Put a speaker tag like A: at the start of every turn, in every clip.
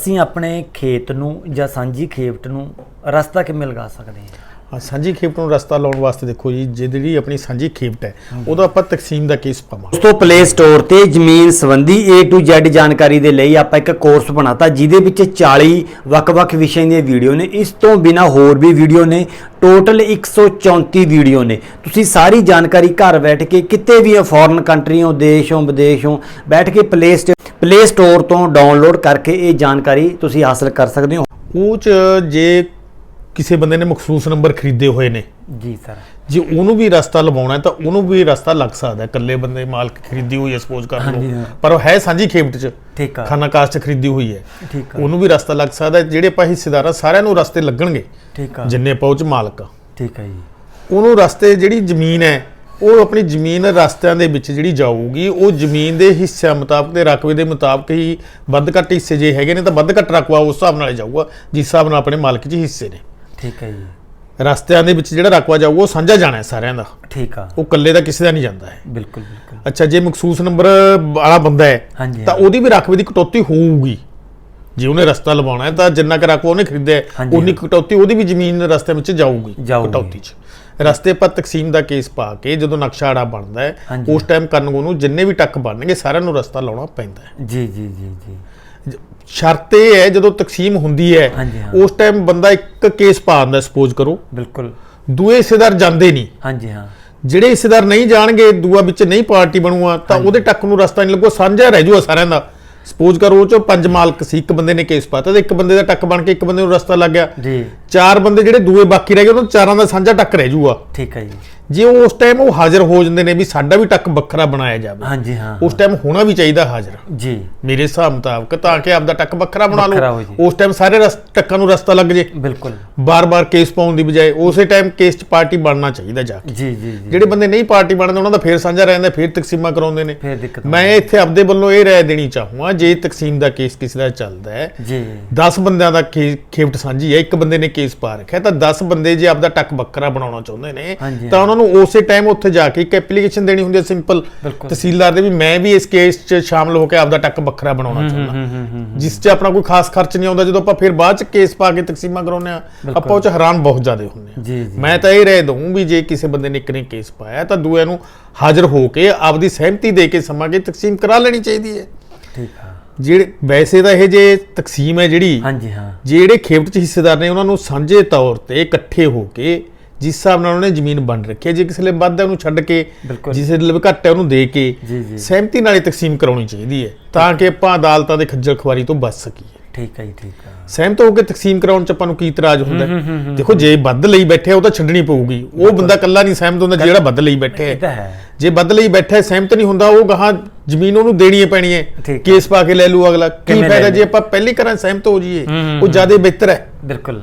A: ਅਸੀਂ ਆਪਣੇ ਖੇਤ ਨੂੰ ਜਾਂ ਸਾਂਝੀ ਖੇਤ ਨੂੰ ਰਸਤਾ ਕਿਵੇਂ ਲਗਾ ਸਕਦੇ ਹਾਂ?
B: ਹਾਂ, ਸਾਂਝੀ ਖੇਪ ਨੂੰ ਰਸਤਾ ਲਾਉਣ ਵਾਸਤੇ ਦੇਖੋ ਜੀ ਜਿਹੜੀ ਆਪਣੀ ਸਾਂਝੀ ਖੇਪਟ ਹੈ ਉਹਦਾ ਆਪਾਂ ਤਕਸੀਮ ਦਾ ਕੇਸ ਪਾਵਾਂਗੇ।
A: ਦੋਸਤੋ ਪਲੇ ਸਟੋਰ ਤੇ ਜ਼ਮੀਨ ਸੰਬੰਧੀ A to Z ਜਾਣਕਾਰੀ ਦੇ ਲਈ ਆਪਾਂ ਇੱਕ ਕੋਰਸ ਬਣਾਤਾ ਜਿਹਦੇ ਵਿੱਚ 40 ਵੱਖ-ਵੱਖ ਵਿਸ਼ਿਆਂ ਦੀਆਂ ਵੀਡੀਓ ਨੇ। ਇਸ ਤੋਂ ਬਿਨਾ ਹੋਰ ਵੀ ਵੀਡੀਓ ਨੇ। ਟੋਟਲ 134 ਵੀਡੀਓ ਨੇ। ਤੁਸੀਂ ਸਾਰੀ ਜਾਣਕਾਰੀ ਘਰ ਬੈਠ ਕੇ ਕਿਤੇ ਵੀ ਫੋਰਨ ਕੰਟਰੀ ਹੋ ਦੇਸ਼ ਹੋ ਵਿਦੇਸ਼ ਹੋ ਬੈਠ ਕੇ ਪਲੇ ਪਲੇ ਸਟੋਰ ਤੋਂ ਡਾਊਨਲੋਡ ਕਰਕੇ ਇਹ ਜਾਣਕਾਰੀ ਤੁਸੀਂ ਹਾਸਲ ਕਰ ਸਕਦੇ ਹੋ।
B: ਉਹ ਚ ਜੇ ਕਿਸੇ ਬੰਦੇ ਨੇ ਮਖਸੂਸ ਨੰਬਰ ਖਰੀਦੇ ਹੋਏ ਨੇ।
A: ਜੀ ਸਰ।
B: ਜੇ ਉਹਨੂੰ ਵੀ ਰਸਤਾ ਲਵਾਉਣਾ ਹੈ ਤਾਂ ਉਹਨੂੰ ਵੀ ਰਸਤਾ ਲੱਗ ਸਕਦਾ ਹੈ। ਇਕੱਲੇ ਬੰਦੇ ਮਾਲਕ ਖਰੀਦੀ ਹੋਈ ਹੈ ਸਪੋਜ਼ ਕਰ
A: ਹਾਂਜੀ,
B: ਲਓ
A: ਹਾਂ।
B: ਪਰ ਉਹ ਹੈ ਸਾਂਝੀ ਖੇਪਟ ਚ।
A: ਠੀਕ ਆ।
B: ਖਾਨਾ ਕਾਸ਼ ਚ ਖਰੀਦੀ ਹੋਈ ਹੈ।
A: ਠੀਕ ਆ।
B: ਉਹਨੂੰ ਵੀ ਰਸਤਾ ਲੱਗ ਸਕਦਾ ਹੈ। ਜਿਹੜੇ ਆਪਾਂ ਹਿੱਸੇਦਾਰ ਆ ਸਾਰਿਆਂ ਨੂੰ ਰਸਤੇ ਲੱਗਣਗੇ
A: ਠੀਕ ਆ।
B: ਜਿੰਨੇ ਆਪਾਂ ਉਹ ਚ ਮਾਲਕ ਆ।
A: ਠੀਕ ਆ ਜੀ।
B: ਉਹਨੂੰ ਰਸਤੇ ਜਿਹੜੀ ਜ਼ਮੀਨ ਹੈ ਉਹ ਆਪਣੀ ਜ਼ਮੀਨ ਰਸਤਿਆਂ ਦੇ ਵਿੱਚ ਜਿਹੜੀ ਜਾਊਗੀ ਉਹ ਜ਼ਮੀਨ ਦੇ ਹਿੱਸਿਆਂ ਮੁਤਾਬਕ ਤੇ ਰਕਬੇ ਦੇ ਮੁਤਾਬਕ ਹੀ ਵੱਧ ਘੱਟ ਹਿੱਸੇ ਜੇ ਹੈਗੇ ਨੇ ਤਾਂ ਵੱਧ ਘੱਟ ਰਕਬਾ ਉਸ ਹਿਸਾਬ ਨਾਲ ਹੀ ਜਾਊਗਾ ਜਿਸ ਹਿਸਾਬ ਨਾਲ ਆਪਣੇ ਮਾਲਕ 'ਚ ਹਿੱਸੇ ਨੇ।
A: ਠੀਕ ਹੈ ਜੀ।
B: ਰਸਤਿਆਂ ਦੇ ਵਿੱਚ ਜਿਹੜਾ ਰਕਬਾ ਜਾਊਗਾ ਉਹ ਸਾਂਝਾ ਜਾਣਾ ਹੈ ਸਾਰਿਆਂ ਦਾ।
A: ਠੀਕ ਆ।
B: ਉਹ ਇਕੱਲੇ ਦਾ ਕਿਸੇ ਦਾ ਨਹੀਂ ਜਾਂਦਾ ਹੈ।
A: ਬਿਲਕੁਲ ਬਿਲਕੁਲ।
B: ਅੱਛਾ ਜੇ ਮਖਸੂਸ ਨੰਬਰ ਵਾਲਾ ਬੰਦਾ ਹੈ
A: ਹਾਂਜੀ,
B: ਤਾਂ। ਉਹਦੀ ਵੀ ਰਕਬੇ ਦੀ ਕਟੌਤੀ ਹੋਊਗੀ। ਜੇ ਉਹਨੇ ਰਸਤਾ ਲਵਾਉਣਾ ਹੈ ਤਾਂ ਜਿੰਨਾ ਕੁ ਰਕਬਾ ਉਹਨੇ ਖਰੀਦਿਆ ਹੈ,
A: ਹਾਂਜੀ,
B: ਉਨੀ
A: ਹਾਂ।
B: ਕੁ ਕਟੌਤੀ ਉਹਦੀ ਵੀ ਜ਼ਮੀਨ ਰਸਤੇ ਵਿੱਚ ਜਾਊਗੀ
A: ਜਾਊਗੀ।
B: ਕਟੌਤੀ 'ਚ। ਰਸਤੇ ਪਰ ਤਕਸੀਮ ਦਾ ਕੇਸ ਪਾ ਕੇ ਜਦੋਂ ਨਕਸ਼ਾ ਆੜਾ ਬਣਦਾ ਹੈ
A: ਹਾਂਜੀ।
B: ਉਸ ਟਾਈਮ ਕਾਨੂੰਨ ਨੂੰ ਜਿੰਨੇ ਵੀ ਟੱਕ ਬਣਨਗੇ ਸਾਰਿਆਂ ਨੂੰ ਰਸਤਾ ਲਾਉਣਾ ਪੈਂਦਾ ਹੈ।
A: ਜੀ ਜੀ ਜੀ ਜ-
B: ਸ਼ਰਤ ਇਹ ਹੈ ਜਦੋਂ ਤਕਸੀਮ ਹੁੰਦੀ ਹੈ। ਉਸ ਟਾਈਮ ਬੰਦਾ ਇੱਕ ਕੇਸ ਪਾ ਦਿੰਦਾ ਸਪੋਜ਼ ਕਰੋ।
A: ਬਿਲਕੁਲ।
B: ਦੂਏ ਹਿੱਸੇਦਾਰ ਜਾਂਦੇ ਨਹੀਂ।
A: ਹਾਂਜੀ ਹਾਂ।
B: ਜਿਹੜੇ ਹਿੱਸੇਦਾਰ ਨਹੀਂ ਜਾਣਗੇ ਦੂਆ ਵਿੱਚ ਨਹੀਂ ਪਾਰਟੀ ਬਣੂਗਾ ਤਾਂ ਉਹਦੇ ਟੱਕ ਨੂੰ ਰਸਤਾ ਨਹੀਂ ਲੱਗੂਗਾ ਸਾਂਝਾ ਰਹਿ ਜਾਊਗਾ ਸਾਰਿਆਂ ਦਾ। ਸਪੋਜ਼ ਕਰੋ ਉਹ ਚੋਂ ਪੰਜ ਮਾਲਕ ਸੀ ਇੱਕ ਬੰਦੇ ਨੇ ਕੇਸ ਪਾਤਾ ਤੇ ਇੱਕ ਬੰਦੇ ਦਾ ਟੱਕ ਬਣ ਕੇ ਇੱਕ ਬੰਦੇ ਨੂੰ ਰਸਤਾ ਲੱਗ ਗਿਆ।
A: ਜੀ।
B: ਚਾਰ ਬੰਦੇ ਜਿਹੜੇ ਦੂਏ ਬਾਕੀ ਰਹਿ ਗਏ ਉਹਨਾਂ ਚਾਰਾਂ ਦਾ ਸਾਂਝਾ ਟੱਕ ਰਹਿ ਜਾਊਗਾ
A: ਠੀਕ ਹੈ ਜੀ।
B: ਜੇ ਉਸ ਟਾਈਮ ਉਹ ਹਾਜ਼ਰ ਹੋ ਜਾਂਦੇ ਨੇ ਵੀ ਸਾਡਾ ਵੀ ਟੱਕ ਵੱਖਰਾ ਬਣਾਇਆ ਜਾਵੇ
A: ਹਾਂਜੀ ਹਾਂ
B: ਉਸ ਟਾਈਮ ਹੋਣਾ ਵੀ ਚਾਹੀਦਾ ਹਾਜ਼ਰ।
A: ਜੀ।
B: ਮੇਰੇ ਹਿਸਾਬ ਮੁਤਾਬਕ ਤਾਂ ਕਿ ਆਪਦਾ ਟੱਕ ਵੱਖਰਾ ਬਣਾ ਲਓ। ਉਸ ਟਾਈਮ ਸਾਰੇ ਟੱਕਾਂ ਨੂੰ ਰਸਤਾ ਲੱਗ ਜੇ।
A: ਬਿਲਕੁਲ।
B: ਬਾਰ-ਬਾਰ ਕੇਸ ਪਾਉਣ ਦੀ ਬਜਾਏ ਉਸੇ ਟਾਈਮ ਕੇਸ 'ਚ ਪਾਰਟੀ ਬਣਨਾ ਚਾਹੀਦਾ ਜਾ ਕੇ।
A: ਜੀ ਜੀ
B: ਜਿਹੜੇ ਬੰਦੇ ਨਹੀਂ ਪਾਰਟੀ ਬਣਦੇ ਉਹਨਾਂ ਦਾ ਫੇਰ ਸਾਂਝਾ ਰਹਿੰਦਾ ਫੇਰ ਤਕਸੀਮਾਂ ਕਰਾਉਂਦੇ ਨੇ।
A: ਫੇਰ ਦਿੱਕਤ
B: ਮੈਂ ਇੱਥੇ ਆਪਦੇ ਵੱਲੋਂ ਇਹ ਰਾਏ ਦੇਣੀ ਚਾਹੂੰਗਾ ਜੇ ਤਕਸੀਮ ਦਾ ਕੇਸ ਕਿਸੇ ਦਾ ਚੱਲਦਾ ਹੈ
A: ਜੀ।
B: 10 ਬੰਦਿਆਂ ਦਾ ਖੇਵਟ ਸਾਂਝੀ ਹੈ ਇੱਕ ਬੰਦੇ ਨੇ ਕੇਸ ਪਾ ਰੱਖਿਆ ਤਾਂ 10 ਬੰਦੇ ਜੇ ਆਪਦਾ ਟੱਕ ਵੱਖਰਾ ਬਣਾਉਣਾ ਚਾਹੁੰਦੇ ਨੇ ਤਾਂ ਉਹਨਾਂ ਨੂੰ ਉਸੇ ਟਾਈਮ ਉੱਥੇ ਜਾ ਕੇ ਇੱਕ ਐਪਲੀਕੇਸ਼ਨ ਦੇਣੀ ਹੁੰਦੀ ਹੈ ਸਿੰਪਲ। ਤਹਿਸੀਲਦਾਰ ਦੇ ਵੀ ਮੈਂ ਵੀ ਇਸ ਕੇਸ 'ਚ ਸ਼ਾਮਲ ਹੋ ਕੇ ਆਪਦਾ ਟੱਕ ਵੱਖਰਾ ਬਣਾਉਣਾ ਚਾਹੁੰਦਾ। ਜਿਸ 'ਚ ਆਪਣਾ ਕੋਈ ਖਾਸ ਖਰਚ ਨਹੀਂ ਆਉਂਦਾ। ਜਦੋਂ ਆਪਾਂ ਫਿਰ ਬਾਅਦ 'ਚ ਕੇਸ ਪਾ ਕੇ ਤਕਸੀਮਾਂ ਕਰਾਉਂਦੇ ਆ ਆਪਾਂ ਉਹ 'ਚ ਹੈਰਾਨ ਬਹੁਤ ਜ਼ਿਆਦਾ ਹੁੰਦੇ ਆ ਮੈਂ ਤਾਂ ਇਹ ਰਹਿ ਦਊਂ ਵੀ ਜੇ ਕਿਸੇ ਬੰਦੇ ਨੇ ਇੱਕ ਨੇ ਕੇਸ ਪਾਇਆ ਤਾਂ ਦੂਏ ਨੂੰ ਹਾਜ਼ਰ ਹੋ ਕੇ ਆਪਦੀ ਸਹਿਮਤੀ ਦੇ ਕੇ ਸਮਾਂ ਕੇ ਤਕਸੀਮ ਕਰਾ ਲੈਣੀ ਚਾਹੀਦੀ ਹੈ।
A: ਠੀਕ ਆ।
B: ਜਿਹੜੇ ਵੈਸੇ ਤਾਂ ਇਹ ਜੇ ਤਕਸੀਮ ਹੈ ਜਿਹੜੀ
A: ਹਾਂਜੀ ਹਾਂ।
B: ਜਿਹੜੇ ਖੇਪਟ ਚ ਹਿੱਸੇਦਾਰ ਨੇ ਉਹਨਾਂ ਨੂੰ ਸਾਂਝੇ ਤੌਰ ਤੇ ਇਕੱਠੇ ਹੋ ਕੇ ਜਿਸ ਹਿਸਾਬ ਨਾਲ ਉਹਨੇ ਜ਼ਮੀਨ ਵੰਡ ਰੱਖੀ ਹੈ ਜੇ ਕਿਸੇ ਲਈ ਵੱਧ ਹੈ ਉਹਨੂੰ ਛੱਡ ਕੇ। ਜਿਸੇ ਲਈ ਘੱਟ ਹੈ ਉਹਨੂੰ ਦੇ ਕੇ ਸਹਿਮਤੀ ਨਾਲ ਹੀ ਤਕਸੀਮ ਕਰਾਉਣੀ ਚਾਹੀਦੀ ਹੈ ਤਾਂ ਕਿ ਆਪਾਂ ਅਦਾਲਤਾਂ ਦੇ ਖੱਜਲ ਖੁਆਰੀ ਤੋਂ ਬਚ ਸਕੀਏ।
A: ਠੀਕ ਹੈ ਜੀ ਠੀਕ ਆ
B: ਸਹਿਮਤ ਹੋ ਕੇ ਤਕਸੀਮ ਕਰਾਉਣ ਚ ਆਪਾਂ ਨੂੰ ਕੀ ਇਤਰਾਜ਼ ਹੁੰਦਾ ਹੈ? ਦੇਖੋ ਜੇ ਵੱਧ ਲਈ ਬੈਠੇ ਉਹ ਤਾਂ ਛੱਡਣੀ ਪਊਗੀ। ਉਹ ਬੰਦਾ ਇਕੱਲਾ ਨਹੀਂ ਸਹਿਮਤ ਹੁੰਦਾ ਜਿਹੜਾ ਵੱਧ ਲਈ ਬੈਠੇ ਹੈ।
A: ਹੈ।
B: ਜੇ ਬਦਲ ਹੀ ਬੈਠਾ ਹੈ, ਸਹਿਮਤ ਨਹੀਂ ਹੁੰਦਾ ਉਹ ਗਾਹਾਂ ਜ਼ਮੀਨ ਉਹਨੂੰ ਦੇਣੀ ਪੈਣੀ ਹੈ।
A: ਹੈ।
B: ਕੇਸ ਪਾ ਕੇ ਲੈ ਲੂ ਅਗਲਾ। ਕੀ ਫਾਇਦਾ? ਜੇ ਆਪਾਂ ਪਹਿਲੀ ਕਰਾਂ ਸਹਿਮਤ ਹੋ ਜਾਈਏ
A: ਹੂੰ, ਹੂੰ,
B: ਉਹ ਜ਼ਿਆਦਾ ਬਿਹਤਰ ਹੈ।
A: ਬਿਲਕੁਲ।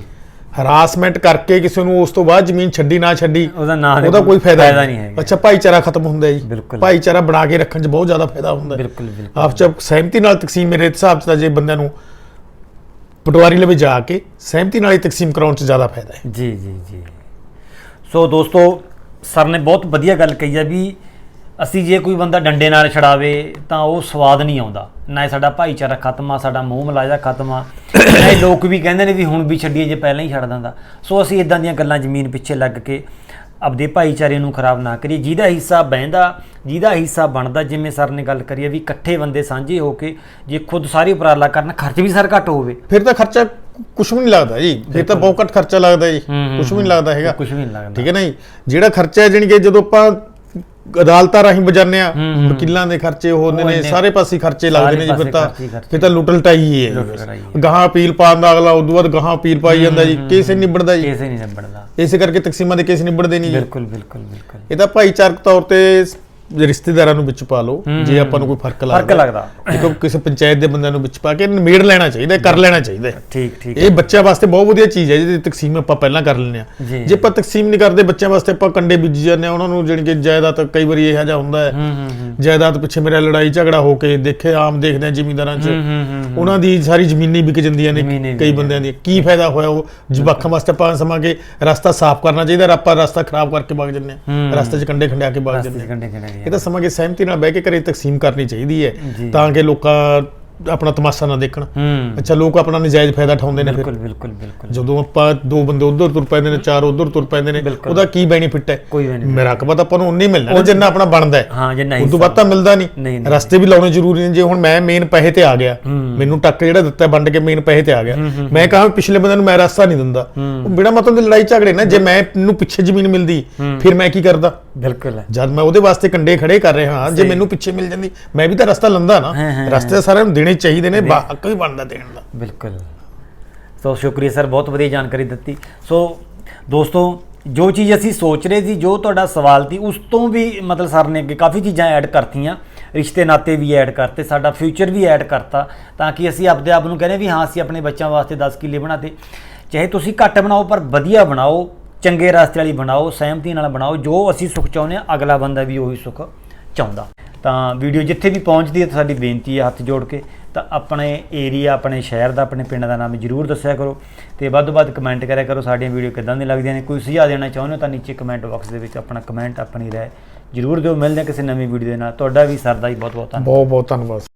B: ਹਰਾਸਮੈਂਟ ਕਰਕੇ ਕਿਸੇ ਨੂੰ ਉਸ ਤੋਂ ਬਾਅਦ ਜ਼ਮੀਨ ਛੱਡੀ ਨਾ ਛੱਡੀ
A: ਉਹਦਾ ਨਾਂ
B: ਉਹਦਾ ਕੋਈ ਫਾਇਦਾ
A: ਨਹੀਂ ਹੈਗਾ।
B: ਅੱਛਾ ਭਾਈਚਾਰਾ ਖਤਮ ਹੁੰਦਾ ਜੀ। ਭਾਈਚਾਰਾ ਬਣਾ ਕੇ ਰੱਖਣ 'ਚ ਬਹੁਤ ਜ਼ਿਆਦਾ ਫਾਇਦਾ ਹੁੰਦਾ ਹੈ।
A: ਬਿਲਕੁਲ ਬਿਲਕੁਲ
B: ਆਪ ਚ ਸਹਿਮਤੀ ਨਾਲ ਤਕਸੀਮ ਮੇਰੇ ਹਿਸਾਬ 'ਚ ਤਾਂ ਜੇ ਬੰਦਿਆਂ ਨੂੰ ਪਟਵਾਰੀ ਲਵੇ ਜਾ ਕੇ ਸਹਿਮਤੀ ਨਾਲ ਹੀ ਤਕਸੀਮ ਕਰਾਉਣ 'ਚ ਜ਼ਿਆਦਾ ਫਾਇਦਾ ਹੈ
A: ਜੀ ਜੀ ਜੀ ਸੋ ਦੋਸਤੋ ਸਰ ਨੇ ਬਹੁਤ ਵਧੀਆ ਗੱਲ ਕਹੀ ਹੈ ਵੀ ਅਸੀਂ ਜੇ ਕੋਈ ਬੰਦਾ ਡੰਡੇ ਨਾਲ ਛੜਾਵੇ ਤਾਂ ਉਹ ਸਵਾਦ ਨਹੀਂ ਆਉਂਦਾ ਨਾ ਇਹ ਸਾਡਾ ਭਾਈਚਾਰਾ ਖਤਮ ਆ ਸਾਡਾ ਮੂੰਹ ਮਲਾਜਾ ਖਤਮ ਆ। ਨਾ ਇਹ ਲੋਕ ਵੀ ਕਹਿੰਦੇ ਨੇ ਵੀ ਹੁਣ ਵੀ ਛੱਡੀਏ ਜੇ ਪਹਿਲਾਂ ਹੀ ਛੱਡ ਦਿੰਦਾ। ਸੋ ਅਸੀਂ ਇਦਾਂ ਦੀਆਂ ਗੱਲਾਂ ਜ਼ਮੀਨ ਪਿੱਛੇ ਲੱਗ ਕੇ ਆਪਦੇ ਭਾਈਚਾਰੇ ਨੂੰ ਖਰਾਬ ਨਾ ਕਰੀਏ। ਜਿਹਦਾ ਹਿੱਸਾ ਬਹਿੰਦਾ ਜਿਹਦਾ ਹਿੱਸਾ ਬਣਦਾ ਜਿਵੇਂ ਸਰ ਨੇ ਗੱਲ ਕਰੀ ਹੈ ਵੀ ਇਕੱਠੇ ਬੰਦੇ ਸਾਂਝੇ ਹੋ ਕੇ ਜੇ ਖੁਦ ਸਾਰੀ ਉਪਰਾਲਾ ਕਰਨ ਖਰਚ ਵੀ ਸਰ ਘੱਟ ਹੋਵੇ।
B: ਫਿਰ ਤਾਂ ਖਰਚਾ ਕੁਝ ਵੀ ਨਹੀਂ ਲੱਗਦਾ ਜੀ। ਫਿਰ ਤਾਂ ਬਹੁਤ ਘੱਟ ਖਰਚਾ ਲੱਗਦਾ ਜੀ। ਕੁਝ ਵੀ ਨਹੀਂ ਲੱਗਦਾ ਹੈਗਾ।
A: ਕੁਝ ਵੀ ਨਹੀਂ ਲੱਗਦਾ।
B: ਠੀਕ ਹੈ ਨਾ ਜੀ? ਜਿਹੜਾ ਖਰਚਾ ਹੈ ਜਾਣੀ ਕਿ ਜਦੋਂ ਆਪਾਂ ਅਦਾਲਤਾਂ ਰਾਹੀਂ ਬਜਾਨੇ ਆ। ਵਕੀਲਾਂ ਦੇ ਖਰਚੇ ਹੁੰਦੇ
A: ਉਹ
B: ਨੇ
A: ਇੰਨੇ-
B: ਸਾਰੇ ਪਾਸੇ ਖਰਚੇ ਲੱਗਦੇ ਨੇ ਜੀ ਫਿਰ ਤਾਂ। ਫਿਰ ਤਾਂ ਲੁੱਟ ਲਟਾਈ ਹੀ ਹੈ। ਗਾਹਾਂ ਅਪੀਲ ਪਾਉਣ ਦਾ ਅਗਲਾ ਉਦੋਂ ਬਾਅਦ ਗਾਹਾਂ ਅਪੀਲ ਪਾਈ ਜਾਂਦਾ ਜੀ। ਕੇਸ ਹੀ ਨਿਬੜਦਾ ਜੀ।
A: ਕੇਸ ਨਹੀਂ ਨਿਬੜਦਾ।
B: ਇਸੇ ਕਰਕੇ ਤਕਸੀਮਾਂ ਦੇ ਕੇਸ ਨਿਬੜਦੇ ਨਹੀਂ ਜੀ।
A: ਬਿਲਕੁਲ ਬਿਲਕੁਲ ਬਿਲਕੁਲ।
B: ਇਹ ਤਾਂ ਭਾਈਚਾਰਕ ਤੌਰ ਤੇ ਰਿਸ਼ਤੇਦਾਰਾਂ ਨੂੰ ਵਿੱਚ ਪਾ ਲਓ ਜੇ ਆਪਾਂ ਨੂੰ ਕੋਈ ਫ਼ਰਕ ਲੱਗਦਾ
A: ਫ਼ਰਕ ਲੱਗਦਾ
B: ਦੇਖੋ ਕਿਸੇ ਪੰਚਾਇਤ ਦੇ ਬੰਦਿਆਂ ਨੂੰ ਵਿੱਚ ਪਾ ਕੇ ਨਿਬੇੜ ਲੈਣਾ ਚਾਹੀਦਾ ਕਰ ਲੈਣਾ ਚਾਹੀਦਾ।
A: ਠੀਕ ਠੀਕ।
B: ਇਹ ਬੱਚਿਆਂ ਵਾਸਤੇ ਬਹੁਤ ਵਧੀਆ ਚੀਜ਼ ਹੈ ਜਿਹਦੀ ਤਕਸੀਮ ਆਪਾਂ ਪਹਿਲਾਂ ਕਰ ਲੈਂਦੇ ਆ
A: ਜੀ।
B: ਆਪਾਂ ਤਕਸੀਮ ਨਹੀਂ ਕਰਦੇ ਬੱਚਿਆਂ ਵਾਸਤੇ ਆਪਾਂ ਕੰਡੇ ਬੀਜੀ ਜਾਂਦੇ ਆ ਉਹਨਾਂ ਨੂੰ ਜਾਣੀ ਕਿ ਜਾਇਦਾਦ ਕਈ ਵਾਰੀ ਇਹੋ ਜਿਹਾ ਹੁੰਦਾ ਹੈ। ਜਾਇਦਾਦ ਪਿੱਛੇ ਮੇਰਾ ਲੜਾਈ ਝਗੜਾ ਹੋ ਕੇ ਦੇਖੇ ਆਮ ਦੇਖਦੇ ਆ ਜ਼ਿਮੀਂਦਾਰਾਂ 'ਚ। ਉਹਨਾਂ ਦੀ ਸਾਰੀ ਜ਼ਮੀਨੀ ਵਿਕ ਜਾਂਦੀਆਂ ਨੇ ਕਈ ਬੰਦਿਆਂ ਦੀ। ਕੀ ਫਾਇਦਾ ਹੋਇਆ ਉਹ ਜਵਾਕਾਂ ਵਾਸਤੇ ਆਪਾਂ ਸਮਾਂ ਕੇ ਰਸਤਾ ਸਾਫ਼ ਕਰਨਾ ਚਾਹੀਦਾ ਆਪਾਂ ਰਸਤਾ ਖਰਾਬ ਕਰਕੇ ਵਗ ਜੰਨੇ ਆ। ਰਸਤੇ 'ਚ ਕੰਡੇ ਖੰਡਿਆ ਕੇ ਵਗ ਜੰਨੇ ਆ ਇਹ ਤਾਂ ਸਮਾਂ ਕੇ ਸਹਿਮਤੀ ਨਾਲ ਬਹਿ ਕੇ ਘਰੇ ਤਕਸੀਮ ਕਰਨੀ ਚਾਹੀਦੀ ਹੈ। ਤਾਂ ਕਿ ਲੋਕਾਂ ਆਪਣਾ ਤਮਾਸ਼ਾ ਨਾ ਦੇਖਣ।
A: ਹੂੰ।
B: ਅੱਛਾ ਲੋਕ ਆਪਣਾ ਨਜਾਇਜ਼ ਫਾਇਦਾ ਉਠਾਉਂਦੇ ਨੇ ਫਿਰ।
A: ਬਿਲਕੁਲ ਬਿਲਕੁਲ ਬਿਲਕੁਲ।
B: ਜਦੋਂ ਆਪਾਂ ਦੋ ਬੰਦੇ ਉਧਰ ਤੁਰ ਪੈਂਦੇ ਨੇ ਚਾਰ ਉਧਰ ਤੁਰ ਪੈਂਦੇ ਨੇ
A: ਬਿਲਕੁਲ।
B: ਉਹਦਾ ਕੀ ਬੈਨੀਫਿਟ ਹੈ?
A: ਕੋਈ ਨਹੀਂ
B: ਮੇਰਾ ਕਬਾ ਤਾਂ ਆਪਾਂ ਨੂੰ ਉਨੀ ਮਿਲਣਾ ਨਾ ਜਿੰਨਾ ਆਪਣਾ ਬਣਦਾ ਹੈ।
A: ਹਾਂ ਜੇ ਨਹੀਂ
B: ਤੋਂ ਬਾਅਦ ਤਾਂ ਮਿਲਦਾ
A: ਨਹੀਂ,
B: ਨਹੀਂ
A: ਨਹੀਂ।
B: ਰਸਤੇ ਵੀ ਲਾਉਣੇ ਜ਼ਰੂਰੀ ਨੇ। ਜੇ ਹੁਣ ਮੈਂ ਮੇਨ ਪੈਸੇ ਤੇ ਆ ਗਿਆ ਮੈਨੂੰ ਟੱਕ ਜਿਹੜਾ ਦਿੱਤਾ ਵੰਡ ਕੇ ਮੇਨ ਪੈਸੇ ਤੇ ਆ ਗਿਆ। ਮੈਂ ਕਹਾਂ ਪਿਛਲੇ ਬੰਦੇ ਨੂੰ ਮੈਂ ਰਸਤਾ ਨਹੀਂ ਦਿੰਦਾ। ਉਹ ਬਿਨਾ ਮਤਲਬ ਦੀ ਲੜਾਈ ਝਗੜੇ ਨਾ ਜੇ ਮੈਂ ਨੂੰ ਪਿੱਛੇ ਜ਼ਮੀਨ ਮਿਲਦੀ ਫਿਰ ਮੈਂ ਕੀ ਕਰਦਾ?
A: ਬਿਲਕੁਲ
B: ਜਦ ਮੈਂ ਉਹਦੇ ਵਾਸਤੇ ਕੰਡੇ ਖੜੇ ਕਰ ਰਿਹਾ ਹਾਂ ਜੇ ਮੈਨੂੰ ਪਿੱਛੇ ਮਿਲ ਜਾਂਦੀ ਮੈਂ ਵੀ ਤਾਂ ਰਸਤਾ ਲੰਦਾ ਨਾ।
A: ਹਾਂ, ਹਾਂ,
B: ਰਸਤੇ ਸਾਰਿਆਂ ਨੂੰ ਦੇਣੇ ਚਾਹੀਦੇ ਨੇ ਬਾ- ਹੱਕ ਵੀ ਬਣਦਾ ਦੇਣ ਦਾ।
A: ਬਿਲਕੁਲ। ਸੋ ਸ਼ੁਕਰੀਆ ਸਰ ਬਹੁਤ ਵਧੀਆ ਜਾਣਕਾਰੀ ਦਿੱਤੀ। ਸੋ ਦੋਸਤੋ ਜੋ ਚੀਜ਼ ਅਸੀਂ ਸੋਚ ਰਹੇ ਸੀ ਜੋ ਤੁਹਾਡਾ ਸਵਾਲ ਸੀ ਉਸ ਤੋਂ ਵੀ ਮਤਲਬ ਸਰ ਨੇ ਅੱਗੇ ਕਾਫੀ ਚੀਜ਼ਾਂ ਐਡ ਕਰਤੀਆਂ। ਰਿਸ਼ਤੇ ਨਾਤੇ ਵੀ ਐਡ ਕਰਤੇ ਸਾਡਾ ਫਿਊਚਰ ਵੀ ਐਡ ਕਰਤਾ ਤਾਂ ਕਿ ਅਸੀਂ ਆਪਦੇ ਆਪ ਨੂੰ ਕਹਿੰਦੇ ਵੀ ਹਾਂ ਅਸੀਂ ਆਪਣੇ ਬੱਚਿਆਂ ਵਾਸਤੇ 10 ਕਿੱਲੇ ਬਣਾਤੇ ਚਾਹੇ ਤੁਸੀਂ ਘੱਟ ਬਣਾਓ ਪਰ ਵਧੀਆ ਬਣਾਓ ਚੰਗੇ ਰਸਤੇ ਵਾਲੀ ਬਣਾਓ ਸਹਿਮਤੀ ਨਾਲ ਬਣਾਓ ਜੋ ਅਸੀਂ ਸੁੱਖ ਚਾਹੁੰਦੇ ਹਾਂ ਅਗਲਾ ਬੰਦਾ ਵੀ ਉਹੀ ਸੁੱਖ ਚਾਹੁੰਦਾ। ਤਾਂ ਵੀਡੀਓ ਜਿੱਥੇ ਵੀ ਪਹੁੰਚਦੀ ਹੈ ਤਾਂ ਸਾਡੀ ਬੇਨਤੀ ਹੈ ਹੱਥ ਜੋੜ ਕੇ, ਤਾਂ ਆਪਣੇ ਏਰੀਆ, ਆਪਣੇ ਸ਼ਹਿਰ ਦਾ, ਆਪਣੇ ਪਿੰਡ ਦਾ ਨਾਮ ਜ਼ਰੂਰ ਦੱਸਿਆ ਕਰੋ ਤੇ ਵੱਧ ਤੋਂ ਵੱਧ ਕਮੈਂਟ ਕਰਿਆ ਕਰੋ, ਸਾਡੀਆਂ ਵੀਡੀਓ ਕਿਦਾਂ ਦੀ ਲੱਗਦੀਆਂ ਨੇ, ਕੋਈ ਸੁਝਾਅ ਦੇਣਾ ਚਾਹੁੰਦੇ ਹੋ ਤਾਂ ਨੀਚੇ ਕਮੈਂਟ ਬਾਕਸ ਦੇ ਵਿੱਚ ਆਪਣਾ ਕਮੈਂਟ ਆਪਣੀ ਰਾਏ ਜ਼ਰੂਰ ਦਿਓ, ਮਿਲਦੇ ਹਾਂ ਕਿਸੇ ਨਵੀਂ ਵੀਡੀਓ ਦੇ ਨਾਲ, ਤੁਹਾਡਾ ਵੀ ਸਰਦਾ ਹੀ ਬਹੁਤ ਬਹੁਤ ਧੰਨਵਾਦ।
B: ਬਹੁਤ ਬਹੁਤ ਧੰਨਵਾਦ।